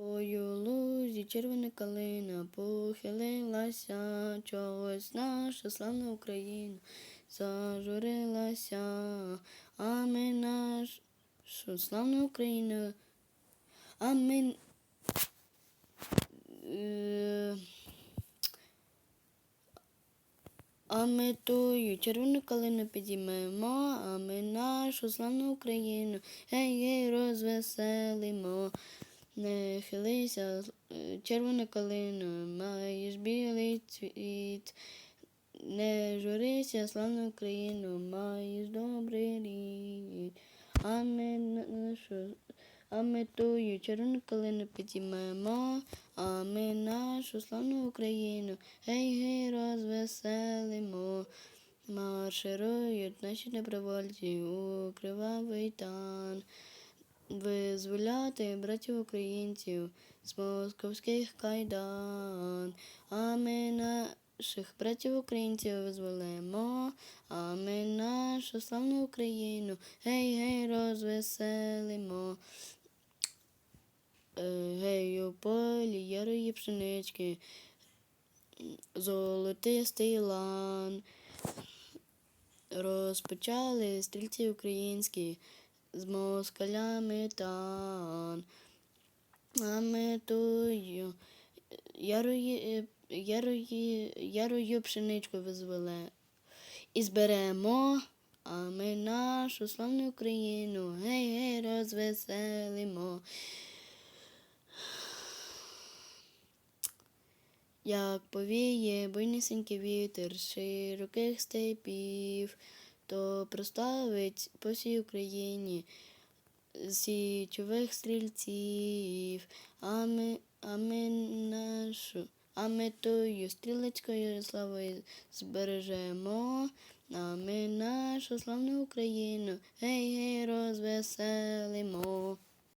Ой, у лузі червона калина похилилася, чогось наша славна Україна зажурилася, а ми нашу славну Україну, а ми. Е, А ми тую червону калину підіймемо, а ми нашу славну Україну, гей, гей, розвеселимо. Не хилися, е, червона калина, маєш білий цвіт. Не журися, славну Україну, маєш добрий рід. А ми нашу, а ми тую червону калину підіймемо, а ми нашу славну Україну, гей, гей, розвеселимо. Марширують наші добровольці у кривавий тан, визволяти братів українців з московських кайдан, а ми наших братів українців визволимо, а ми нашу славну Україну, гей, гей, розвеселимо. Е, Гей, у полі ярої пшенички, золотистий лан. Розпочали стрільці українські з москалями тан. А ми тую ярої, ярої, ярою пшеничку визволе. І зберемо, а ми нашу славну Україну, гей, гей, розвеселимо. Як повіє буйнисенький вітер широких степів, то проставить по всій Україні січових стрільців, а ми, а ми нашу, а ми тою стрілецькою славою збережемо, а ми нашу славну Україну, гей, гей, розвеселимо.